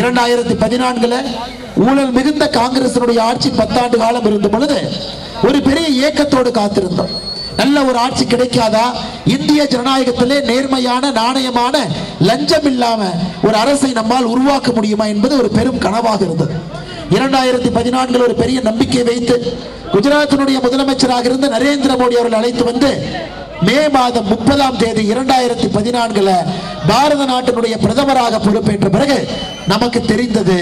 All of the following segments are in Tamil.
இரண்டாயிரத்தி பதினான்குல ஊழல் மிகுந்த காங்கிரசனுடைய ஆட்சி பத்தாண்டு காலம் இருந்த பொழுது ஒரு பெரிய ஏக்கத்தோடு காத்திருந்தோம். நல்ல ஒரு ஆட்சி கிடைக்காதா? இந்திய ஜனநாயகத்திலே நேர்மையான நாணயமான லஞ்சம் இல்லாம ஒரு அரசை நம்மால் உருவாக்க முடியுமா என்பது ஒரு பெரும் கனவாக இருந்தது. இரண்டாயிரத்தி பதினான்கில் ஒரு பெரிய நம்பிக்கை வைத்து குஜராத்தினுடைய முதலமைச்சராக இருந்த நரேந்திர மோடி அவர்கள் அழைத்து வந்து மே மாதம் முப்பதாம் தேதி இரண்டாயிரத்தி பதினான்குல பாரத நாட்டினுடைய பிரதமராக பொறுப்பேற்ற பிறகு நமக்கு தெரிந்தது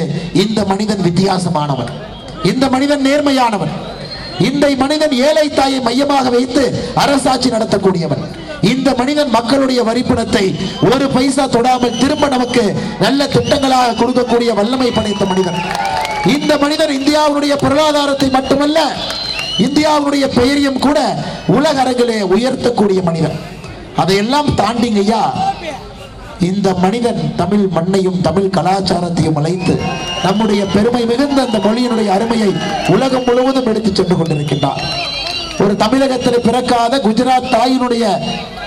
இந்த மனிதன் வித்தியாசமானவன். இந்த மனிதன் நேர்மையானவன். இந்த மனிதன் ஏழை தாயை மையமாக வைத்து அரசாட்சி நடத்தக்கூடியவன். இந்த மனிதன் மக்களுடைய வரிப்பணத்தை ஒரு பைசா தொடாமல் திரும்ப நமக்கு நல்ல திட்டங்களாக கொடுக்கக்கூடிய வல்லமை படைத்த மனிதன். இந்த மனிதன் இந்தியாவுடைய பொருளாதாரத்தை மட்டுமல்ல இந்தியாவுடைய பெயரையும் கூட உலக அரங்கிலே உயர்த்தக்கூடிய மனிதன். அதையெல்லாம் தாண்டிங்க ஐயா இந்த மனிதன் தமிழ் மண்ணையும் தமிழ் கலாச்சாரத்தையும் அழைத்து நம்முடைய பெருமை மிகுந்த அந்த மொழியினுடைய அருமையை உலகம் முழுவதும் எடுத்துச் சென்று கொண்டிருக்கின்றார் ஒரு தமிழகத்தில் பிறக்காத குஜராத் தாயினுடைய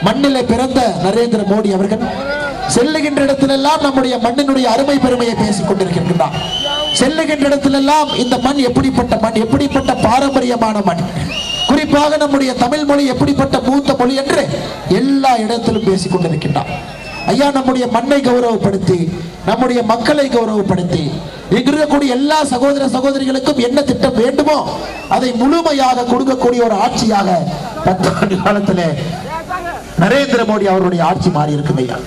மண்ணிலே பிறந்த நரேந்திர மோடி அவர்கள் செல்லுகின்ற இடத்திலெல்லாம் நம்முடைய மண்ணினுடைய அருமை பெருமையை பேசிக் கொண்டிருக்கின்றார் செல்லுகின்ற இடத்திலெல்லாம் இந்த மண் எப்படிப்பட்ட மண் எப்படிப்பட்ட பாரம்பரியமான மண்? குறிப்பாக நம்முடைய தமிழ் மொழி எப்படிப்பட்ட மூத்த மொழி என்று எல்லா இடத்திலும் பேசிக் கொண்டிருக்கின்றார் ஐயா நம்முடைய மண்ணை கௌரவப்படுத்தி நம்முடைய மக்களை கௌரவப்படுத்தி இருக்கக்கூடிய எல்லா சகோதர சகோதரிகளுக்கும் என்ன திட்டம் வேண்டுமோ அதை முழுமையாக கொடுக்கக்கூடிய ஒரு ஆட்சியாக பத்தாண்டு காலத்தில் நரேந்திர மோடி அவருடைய ஆட்சி மாறி இருக்குது ஐயா.